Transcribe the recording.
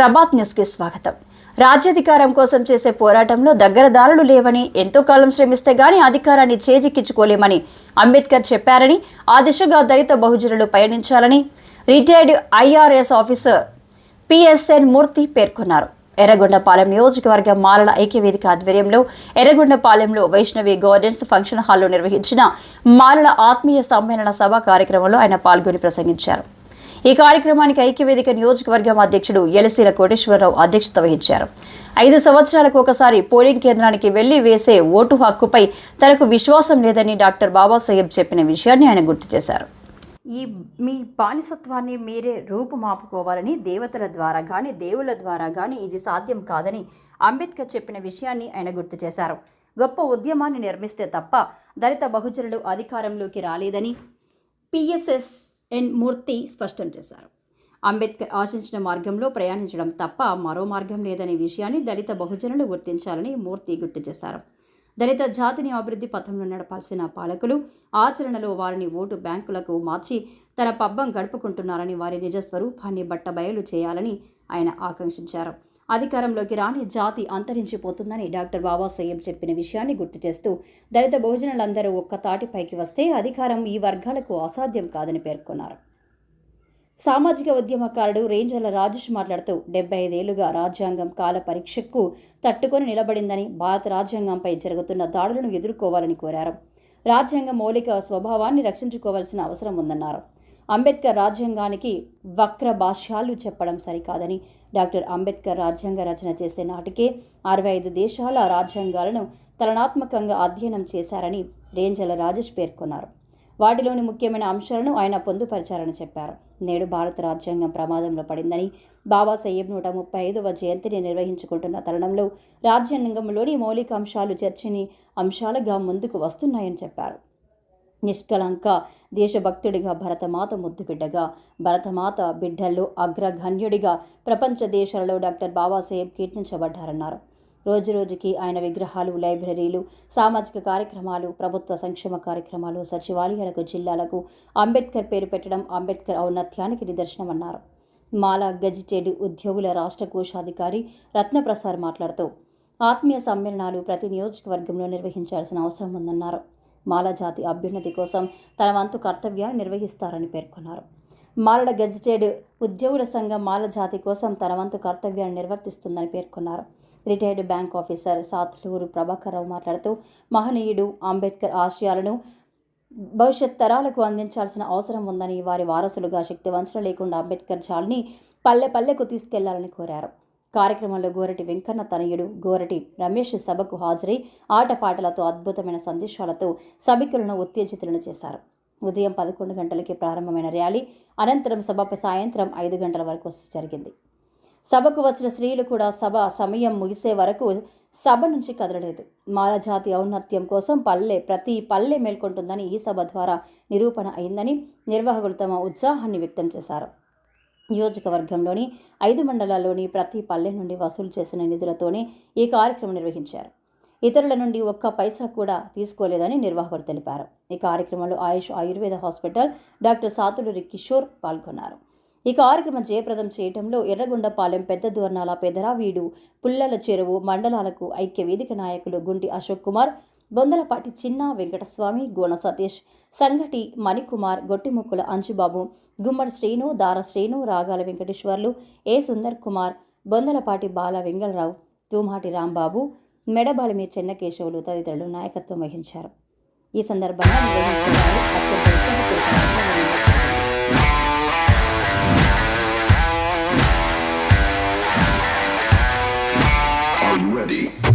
ప్రభాత్ న్యూస్కి స్వాగతం. రాజ్యాధికారం కోసం చేసే పోరాటంలో దగ్గరదారులు లేవని ఎంతో కాలం శ్రమిస్తే గాని అధికారాన్ని చేజిక్కించుకోలేమని అంబేద్కర్ చెప్పారని ఆ దిశగా దళిత బహుజనులు పయనించాలని retired IRS officer PSN Murthy పేర్కొన్నారు. ఎర్రగొండపాలెం నియోజకవర్గం మాలల ఐక్యవేదిక ఆధ్వర్యంలో ఎర్రగొండపాలెంలో వైష్ణవి గార్డెన్స్ ఫంక్షన్ హాల్లో నిర్వహించిన మాలల ఆత్మీయ సమ్మేళన సభ కార్యక్రమంలో ఆయన పాల్గొని ప్రసంగించారు. ఈ కార్యక్రమానికి ఐక్యవేదిక నియోజకవర్గం అధ్యక్షుడు ఎలసీల కోటేశ్వరరావు అధ్యక్షత వహించారు. ఐదు సంవత్సరాలకు ఒకసారి పోలింగ్ కేంద్రానికి వెళ్ళి వేసే ఓటు హక్కుపై తనకు విశ్వాసం లేదని డాక్టర్ బాబాసాహెబ్ చెప్పిన విషయాన్ని ఆయన గుర్తు చేశారు. ఈ మీ బానిసత్వాన్ని మీరే రూపుమాపుకోవాలని దేవతల ద్వారా కానీ దేవుళ్ళ ద్వారా కానీ ఇది సాధ్యం కాదని అంబేద్కర్ చెప్పిన విషయాన్ని ఆయన గుర్తు చేశారు. గొప్ప ఉద్యమాన్ని నిర్మిస్తే తప్ప దళిత బహుజనులు అధికారంలోకి రాలేదని పిఎస్ఎస్ ఎన్ మూర్తి స్పష్టం చేశారు. అంబేద్కర్ ఆశించిన మార్గంలో ప్రయాణించడం తప్ప మరో మార్గం లేదనే విషయాన్ని దళిత బహుజనులు గుర్తించాలని మూర్తి గుర్తు చేశారు. దళిత జాతిని అభివృద్ధి పథంలో నడపాల్సిన పాలకులు ఆచరణలో వారిని ఓటు బ్యాంకులకు మార్చి తన పబ్బం గడుపుకుంటున్నారని వారి నిజ స్వరూపాన్ని బట్టబయలు చేయాలని ఆయన ఆకాంక్షించారు. అధికారంలోకి రాని జాతి అంతరించిపోతుందని డాక్టర్ బాబాసాహెబ్ చెప్పిన విషయాన్ని గుర్తు చేస్తూ దళిత బహుజనులందరూ ఒక్క తాటిపైకి వస్తే అధికారం ఈ వర్గాలకు అసాధ్యం కాదని పేర్కొన్నారు. సామాజిక ఉద్యమకారుడు రేంజర్ల రాజేష్ మాట్లాడుతూ డెబ్బై ఐదేళ్ళుగా రాజ్యాంగం కాల పరీక్షకు తట్టుకొని నిలబడిందని భారత రాజ్యాంగంపై జరుగుతున్న దాడులను ఎదుర్కోవాలని కోరారు. రాజ్యాంగ మౌలిక స్వభావాన్ని రక్షించుకోవాల్సిన అవసరం ఉందన్నారు. అంబేద్కర్ రాజ్యాంగానికి వక్ర భాష్యాలు చెప్పడం సరికాదని. డాక్టర్ అంబేద్కర్ రాజ్యాంగ రచన చేసే నాటికే అరవై ఐదు దేశాల రాజ్యాంగాలను తలనాత్మకంగా అధ్యయనం చేశారని రేంజల రాజేష్ పేర్కొన్నారు. వాటిలోని ముఖ్యమైన అంశాలను ఆయన పొందుపరిచారని చెప్పారు. నేడు భారత రాజ్యాంగం ప్రమాదంలో పడిందని బాబాసాహెబ్ నూట ముప్పై ఐదవ జయంతిని నిర్వహించుకుంటున్న తరుణంలో రాజ్యాంగంలోని మౌలిక అంశాలు చర్చని అంశాలుగా ముందుకు వస్తున్నాయని చెప్పారు. నిష్కలంక దేశభక్తుడిగా భరతమాత ముద్దుబిడ్డగా. భరతమాత బిడ్డల్లో అగ్రగణ్యుడిగా ప్రపంచ దేశాలలో డాక్టర్ బాబాసాహెబ్ కీర్తించబడ్డారన్నారు. రోజురోజుకి ఆయన విగ్రహాలు లైబ్రరీలు సామాజిక కార్యక్రమాలు ప్రభుత్వ సంక్షేమ కార్యక్రమాలు సచివాలయాలకు జిల్లాలకు అంబేద్కర్ పేరు పెట్టడం అంబేద్కర్ ఔన్నత్యానికి నిదర్శనమన్నారు. మాలా గజిటెడ్ ఉద్యోగుల రాష్ట్ర కోశాధికారి రత్నప్రసాద్ మాట్లాడుతూ ఆత్మీయ సమ్మేళనాలు ప్రతి నియోజకవర్గంలో నిర్వహించాల్సిన అవసరం ఉందన్నారు. మాలజాతి అభ్యున్నతి కోసం తన వంతు కర్తవ్యాన్ని నిర్వహిస్తారని పేర్కొన్నారు. మాలల గెజిటెడ్ ఉద్యోగుల సంఘం మాలజాతి కోసం తన వంతు కర్తవ్యాన్ని నిర్వర్తిస్తుందని పేర్కొన్నారు. Retired bank officer Satluru Prabhakar Rao మాట్లాడుతూ మహనీయుడు అంబేద్కర్ ఆశయాలను భవిష్యత్ తరాలకు అందించాల్సిన అవసరం ఉందని వారి వారసులుగా శక్తి వంచన లేకుండా అంబేద్కర్ జాల్ని పల్లె పల్లెకు తీసుకెళ్ళాలని కోరారు. కార్యక్రమంలో గోరటి వెంకన్న తనయుడు గోరటి రమేష్ సభకు హాజరై ఆటపాటలతో అద్భుతమైన సందేశాలతో సభికులను ఉత్తేజితులను చేశారు. ఉదయం పదకొండు గంటలకి ప్రారంభమైన ర్యాలీ అనంతరం సభపై సాయంత్రం ఐదు గంటల వరకు జరిగింది. సభకు వచ్చిన స్త్రీలు కూడా సభ సమయం ముగిసే వరకు సభ నుంచి కదలలేదు. మాలజాతి ఔన్నత్యం కోసం పల్లె ప్రతి పల్లె మేల్కొంటుందని ఈ సభ ద్వారా నిరూపణ అయిందని నిర్వాహకులు తమ ఉత్సాహాన్ని వ్యక్తం చేశారు. నియోజకవర్గంలోని ఐదు మండలాల్లోని ప్రతి పల్లె నుండి వసూలు చేసిన నిధులతోనే ఈ కార్యక్రమం నిర్వహించారు. ఇతరుల నుండి ఒక్క పైసా కూడా తీసుకోలేదని నిర్వాహకుడు తెలిపారు. ఈ కార్యక్రమంలో ఆయుష్ ఆయుర్వేద హాస్పిటల్ డాక్టర్ సాతులూరి కిషోర్ పాల్గొన్నారు. ఈ కార్యక్రమం జయప్రదం చేయడంలో ఎర్రగొండపాలెం పెద్ద దూర్నాల పెదరావీడు పుల్లల చెరువు మండలాలకు ఐక్య వేదిక నాయకులు గుంటి అశోక్ కుమార్ బొందలపాటి చిన్న వెంకటస్వామి గోన సతీష్ సంగటి మణికుమార్ గొట్టిముక్కుల అంచుబాబు గుమ్మడి శ్రీను దార శ్రీను రాగాల వెంకటేశ్వర్లు ఏ సుందర్ కుమార్ బొందలపాటి బాల వెంగళరావు తూమాటి రాంబాబు మెడబాలిమి చెన్నకేశవులు తదితరులు నాయకత్వం వహించారు ఈ సందర్భంగా ready?